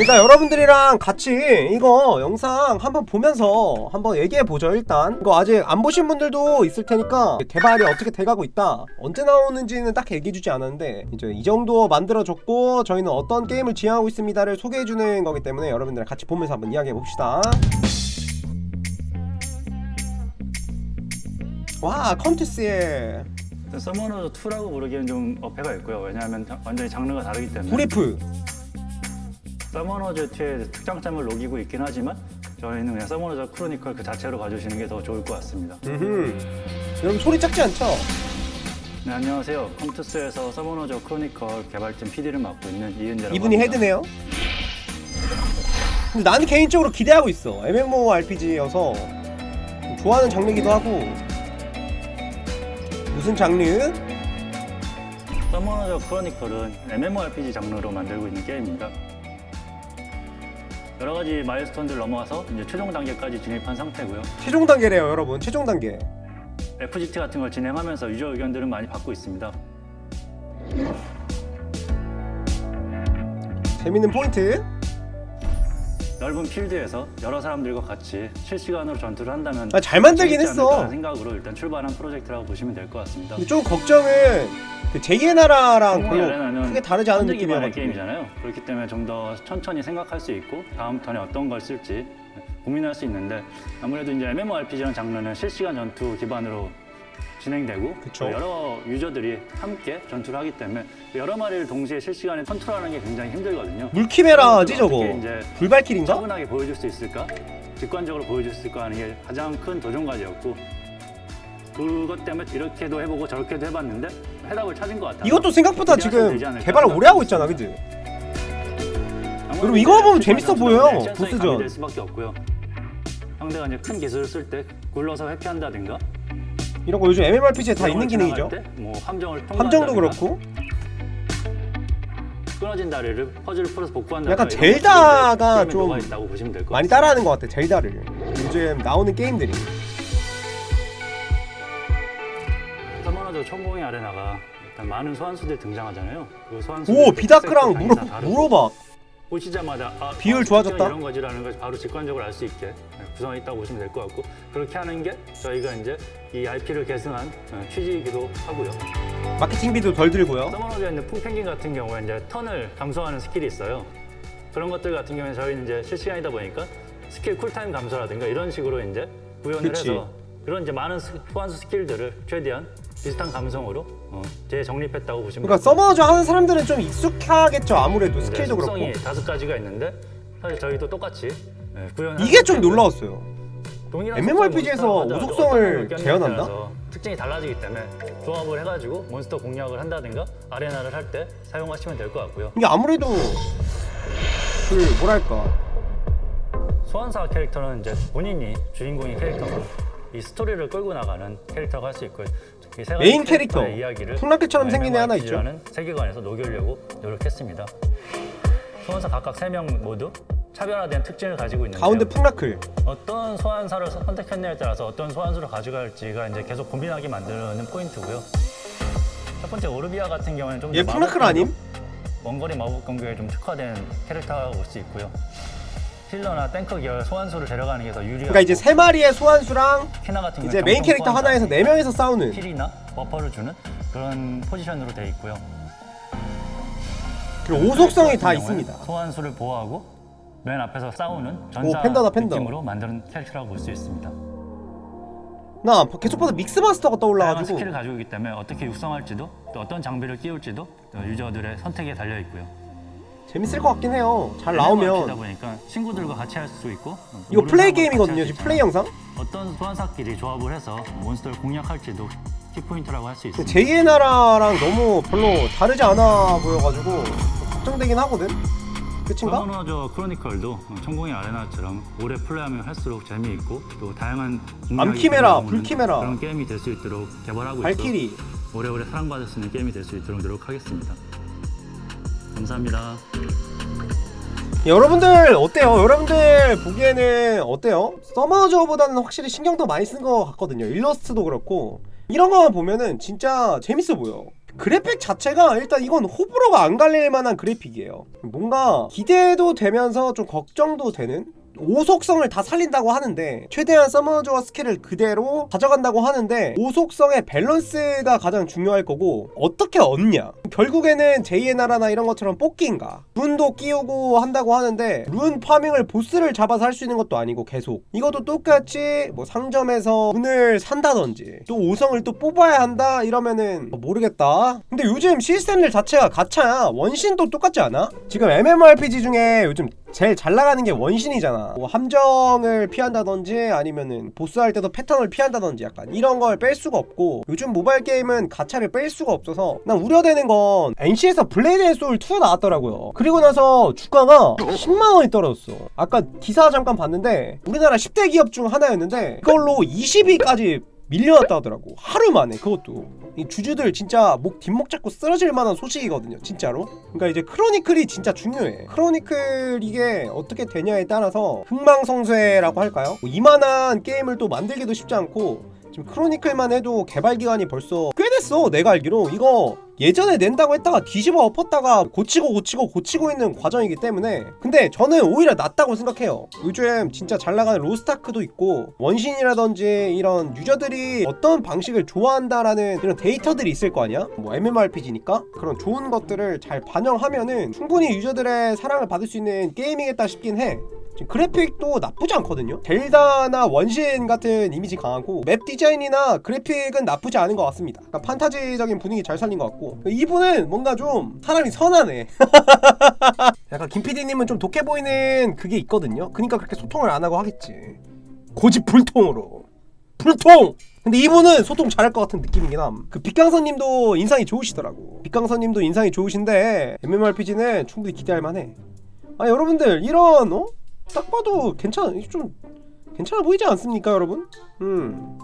일단 여러분들이랑 같이 이거 영상 한번 보면서 한번 얘기해 보죠 일단. 이거 아직 안 보신 분들도 있을 테니까 개발이 어떻게 돼가고 있다. 언제 나오는지는 딱 얘기해 주지 않았는데 이제 이 정도 만들어 줬고 저희는 어떤 게임을 지향하고 있습니다를 소개해 주는 거기 때문에 여러분들 같이 보면서 한번 이야기해 봅시다. 와 컨테스의 서머너즈 2라고 부르기엔 좀 어폐가 있고요. 왜냐하면 자- 완전히 장르가 다르기 때문에. 브리프 서머너즈 2의 특장점을 녹이고 있긴 하지만 저희는 그냥 서머너즈 크로니컬 그 자체로 봐주시는 게 더 좋을 것 같습니다. 음흠. 여러분 소리 작지 않죠? 네, 안녕하세요. 컴투스에서 서머너즈 크로니컬 개발팀 PD를 맡고 있는 이은재라고 이분이 합니다. 헤드네요. 근데 나는 개인적으로 기대하고 있어. MMORPG여서 좋아하는 장르기도 하고 무슨 장르? 서머너즈 크로니컬은 MMORPG 장르로 만들고 있는 게임입니다. 여러 가지 마일스톤들 넘어와서 이제 최종 단계까지 진입한 상태고요. 최종 단계래요, 여러분. 최종 단계. FGT 같은 걸 진행하면서 유저 의견들은 많이 받고 있습니다. 재밌는 포인트. 넓은 필드에서 여러 사람들과 같이 실시간으로 전투를 한다면 아, 잘 만들긴 재밌지 했어. 않을까라는 생각으로 일단 출발한 프로젝트라고 보시면 될 것 같습니다. 근데 좀 걱정은 그 제2의 나라랑 성공의 별로 아레나는 크게 다르지 않은 느낌이어가지고. 게임이잖아요. 그렇기 때문에 좀 더 천천히 생각할 수 있고 다음 턴에 어떤 걸 쓸지 고민할 수 있는데 아무래도 이제 MMORPG라는 장르는 실시간 전투 기반으로 진행되고 그쵸. 또 여러 유저들이 함께 전투를 하기 때문에 여러 마리를 동시에 실시간에 컨트롤하는 게 굉장히 힘들거든요. 물키메라지 저거. 어떻게 이제 불발킬인가? 차분하게 보여줄 수 있을까? 직관적으로 보여줄 수 있을까 하는 게 가장 큰 도전과제였고 그것 때문에 이렇게도 해보고 저렇게도 해봤는데 해답을 찾은 것 같아요. 이것도 생각보다 지금 개발을 오래 하고 있잖아, 그지? 여러분, 이거 보면 재밌어 보여요, 보스전. 될 수밖에 없고요. 상대가 이제 큰 기술을 쓸 때 굴러서 회피한다든가 이런 거 요즘 MMORPG에 다 있는 기능이죠. 뭐 함정을 함정도 그렇고. 끊어진 다리를 퍼즐 풀어서 복구한다. 약간 젤다가 좀 많이. 따라하는 것 같아 젤다를 요즘 나오는 게임들이 서머너즈 천공의 아레나가 일단 많은 소환수들이 등장하잖아요. 그 소환수 오 비다크랑 무로, 무로박 보시자마자 아, 비율 아, 좋아졌다? 이런 거지라는 걸 바로 직관적으로 알 수 있게 구성이 있다고 보시면 될 것 같고 그렇게 하는 게 저희가 이제 이 RP를 계승한 어, 취지이기도 하고요. 마케팅비도 덜 들고요 서머너즈에 있는 풍펭귄 같은 경우에 이제 턴을 감소하는 스킬이 있어요. 그런 것들 같은 경우에 저희는 이제 실시간이다 보니까 스킬 쿨타임 감소라든가 이런 식으로 이제 구현을 그치. 해서 그런 이제 많은 스- 소환수 스킬들을 최대한 비슷한 감성으로 어, 재정립했다고 보시면 그러니까. 서머저 하는 사람들은 좀 익숙하겠죠 아무래도 네, 스킬도 그렇고 속성이 다섯 가지가 있는데 사실 저희도 똑같이 네, 구현을 이게 좀 놀라웠어요 동일한 MMORPG 에서 속성의 몬스터가 오속성을 어떤 걸 꼈냐에 재현한다? 따라서 특징이 달라지기 때문에 조합을 해가지고 몬스터 공략을 한다든가 아레나를 할 때 사용하시면 될 것 같고요. 이게 아무래도 그 뭐랄까 소환사 캐릭터는 이제 본인이 주인공의 캐릭터고 이 스토리를 끌고 나가는 캐릭터가 할 수 있고요. 이세 가지 메인 캐릭터. 캐릭터의 이야기를 풍랑캐처럼 생긴 애 하나 있죠. 라는 세계관에서 녹이려고 노력했습니다. 소환사 각각 세 명 모두 차별화된 특징을 가지고 있는데 가운데 풍라클 어떤 소환사를 선택했냐에 따라서 어떤 소환수를 가져갈지가 이제 계속 고민하게 만드는 포인트고요. 첫 번째 오르비아 같은 경우는 좀더 얘 풍라클 아님? 원거리 마법 공격에 좀 특화된 캐릭터라고 볼 수 있고요. 힐러나 탱커 계열 소환수를 데려가는 게 더 유리하고 그러니까 이제 세 마리의 소환수랑 키나 같은 이제 메인 캐릭터 하나에서 네 명이서 싸우는 힐이나 버퍼를 주는 그런 포지션으로 되어 있고요. 그리고 오속성이 다 있습니다 소환수를 보호하고 맨 앞에서 싸우는 전사 팬더다, 팬더. 느낌으로 만드는 캐릭터라고 볼 수 있습니다. 나 계속 봐도 믹스마스터가 다양한 떠올라가지고 스킬을 가지고 있기 때문에 어떻게 육성할지도 또 어떤 장비를 끼울지도 또 유저들의 선택에 달려 있고요. 재밌을 것 같긴 해요 잘 하다 나오면 보니까 친구들과 같이 할수 있고 이거 모르는 플레이 사람과 게임이거든요 같이 지금 할수 플레이 영상 어떤 소환사끼리 조합을 해서 몬스터를 공략할지도 키포인트라고 할수 있습니다. 제2의 나라랑 너무 별로 다르지 않아 보여가지고 좀 걱정되긴 하거든 끝인가? 서머너저 크로니컬도 천공의 아레나처럼 오래 플레이하면 할수록 재미있고 또 다양한 암 키메라, 공략이 불키메라. 그런 게임이 될 수 있도록 개발하고 있고 발키리 오래오래 사랑받을 수 있는 게임이 될 수 있도록 노력하겠습니다. 감사합니다. 여러분들 어때요? 여러분들 보기에는 어때요? 서머저보다는 확실히 신경 더 많이 쓴 것 같거든요 일러스트도 그렇고 이런 거만 보면은 진짜 재밌어 보여 그래픽 자체가 일단 이건 호불호가 안 갈릴 만한 그래픽이에요. 뭔가 기대도 되면서 좀 걱정도 되는 오속성을 다 살린다고 하는데 최대한 서머저와 스킬을 그대로 가져간다고 하는데 오속성의 밸런스가 가장 중요할 거고 어떻게 얻냐? 결국에는 제2의 나라나 이런 것처럼 뽑기인가? 룬도 끼우고 한다고 하는데 룬 파밍을 보스를 잡아서 할 수 있는 것도 아니고 계속. 이것도 똑같이 뭐 상점에서 룬을 산다든지 또 5성을 또 뽑아야 한다 이러면은 뭐 모르겠다. 근데 요즘 시스템들 자체가 가차야. 원신도 똑같지 않아? 지금 MMORPG 중에 요즘 제일 잘 나가는 게 원신이잖아. 뭐 함정을 피한다든지 아니면은 보스할 때도 패턴을 피한다든지 약간 이런 걸 뺄 수가 없고 요즘 모바일 게임은 가차를 뺄 수가 없어서 난 우려되는 건 NC에서 블레이드 앤 소울 2 나왔더라고요. 그리고 나서 주가가 10만 원이 떨어졌어. 아까 기사 잠깐 봤는데 우리나라 10대 기업 중 하나였는데 그걸로 20위까지 밀려났다 하더라고 하루 만에 그것도 이 주주들 진짜 목 뒷목 잡고 쓰러질 만한 소식이거든요 진짜로. 그러니까 이제 크로니클이 진짜 중요해. 크로니클 이게 어떻게 되냐에 따라서 흥망성쇠라고 할까요? 뭐 이만한 게임을 또 만들기도 쉽지 않고 지금 크로니클만 해도 개발 기간이 벌써 꽤 됐어 내가 알기로. 이거 예전에 낸다고 했다가 뒤집어 엎었다가 고치고 고치고 고치고 있는 과정이기 때문에 근데 저는 오히려 낫다고 생각해요. 요즘 진짜 잘 나가는 로스타크도 있고 원신이라든지 이런 유저들이 어떤 방식을 좋아한다라는 이런 데이터들이 있을 거 아니야? 뭐 MMORPG니까? 그런 좋은 것들을 잘 반영하면은 충분히 유저들의 사랑을 받을 수 있는 게임이겠다 싶긴 해 지금 그래픽도 나쁘지 않거든요. 델다나 원신 같은 이미지 강하고 맵 디자인이나 그래픽은 나쁘지 않은 것 같습니다. 그러니까 판타지적인 분위기 잘 살린 것 같고 이분은 뭔가 좀 사람이 선하네. 약간 김 PD님은 좀 독해 보이는 그게 있거든요. 그러니까 그렇게 소통을 안 하고 하겠지. 고집 불통으로 불통. 근데 이분은 소통 잘할 것 같은 느낌이긴 함. 그 빛강선님도 인상이 좋으시더라고. 빛강선님도 인상이 좋으신데 MMORPG는 충분히 기대할 만해. 아 여러분들 이런 어? 딱 봐도 괜찮 좀 괜찮아 보이지 않습니까 여러분? 음